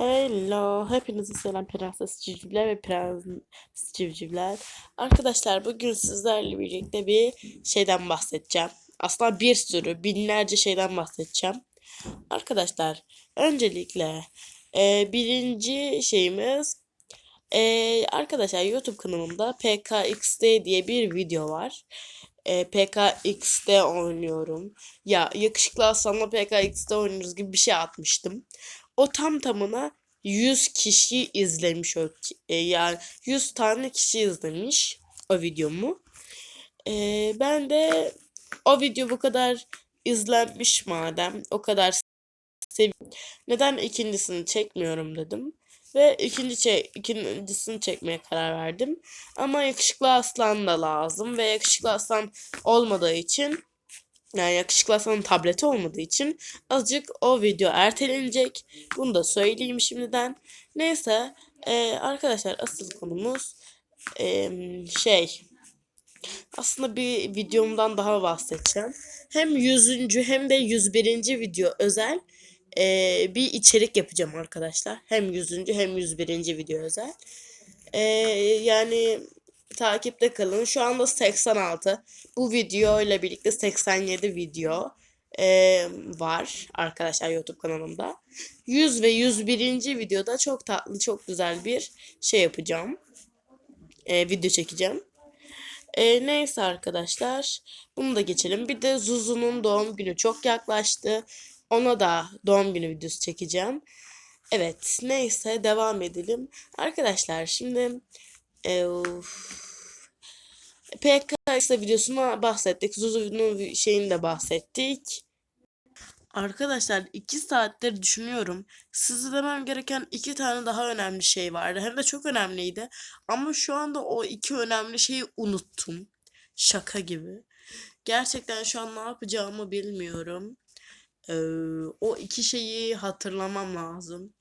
Hello, hepinize selam prenses civcivler ve prens civcivler. Arkadaşlar bugün sizlerle birlikte bir şeyden bahsedeceğim. Aslında bir sürü, binlerce şeyden bahsedeceğim. Arkadaşlar, öncelikle e, birinci şeyimiz e, arkadaşlar YouTube kanalımda PKXD diye bir video var. E, PKX'de oynuyorum. Ya yakışıklı Aslan'la PKX'de oynuyoruz gibi bir şey atmıştım. O tam tamına 100 kişi izlemiş o e, yani 100 tane kişi izlemiş o videomu. E, ben de o video bu kadar izlenmiş madem o kadar sev neden ikincisini çekmiyorum dedim. Ve ikinci ikincisini çekmeye karar verdim. Ama yakışıklı aslan da lazım ve yakışıklı aslan olmadığı için yani yakışıklı aslanın tableti olmadığı için azıcık o video ertelenecek. Bunu da söyleyeyim şimdiden. Neyse e, arkadaşlar asıl konumuz e, şey aslında bir videomdan daha bahsedeceğim. Hem 100. hem de 101. video özel e, bir içerik yapacağım arkadaşlar. Hem 100. hem 101. video özel. E, yani takipte kalın. Şu anda 86. Bu video ile birlikte 87 video e, var arkadaşlar YouTube kanalımda. 100 ve 101. videoda çok tatlı, çok güzel bir şey yapacağım. E, video çekeceğim. E, neyse arkadaşlar. Bunu da geçelim. Bir de Zuzu'nun doğum günü çok yaklaştı. Ona da doğum günü videosu çekeceğim. Evet, neyse devam edelim. Arkadaşlar şimdi e, PKX videosuna bahsettik. Zuzu'nun şeyini de bahsettik. Arkadaşlar 2 saattir düşünüyorum. Size demem gereken iki tane daha önemli şey vardı. Hem de çok önemliydi. Ama şu anda o iki önemli şeyi unuttum. Şaka gibi. Gerçekten şu an ne yapacağımı bilmiyorum. Ee, o iki şeyi hatırlamam lazım.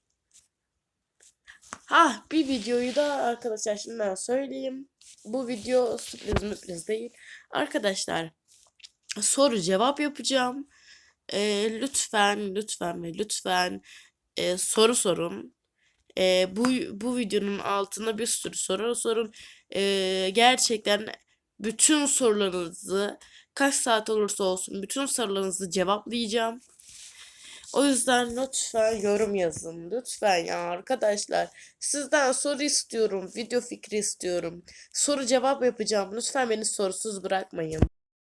Ha bir videoyu da arkadaşlar şimdiden söyleyeyim. Bu video sürpriz müpriz değil. Arkadaşlar soru cevap yapacağım. Ee, lütfen lütfen ve lütfen e, soru sorun. Ee, bu bu videonun altına bir sürü soru sorun. Ee, gerçekten bütün sorularınızı kaç saat olursa olsun bütün sorularınızı cevaplayacağım. O yüzden lütfen yorum yazın. Lütfen ya arkadaşlar. Sizden soru istiyorum. Video fikri istiyorum. Soru cevap yapacağım. Lütfen beni sorusuz bırakmayın.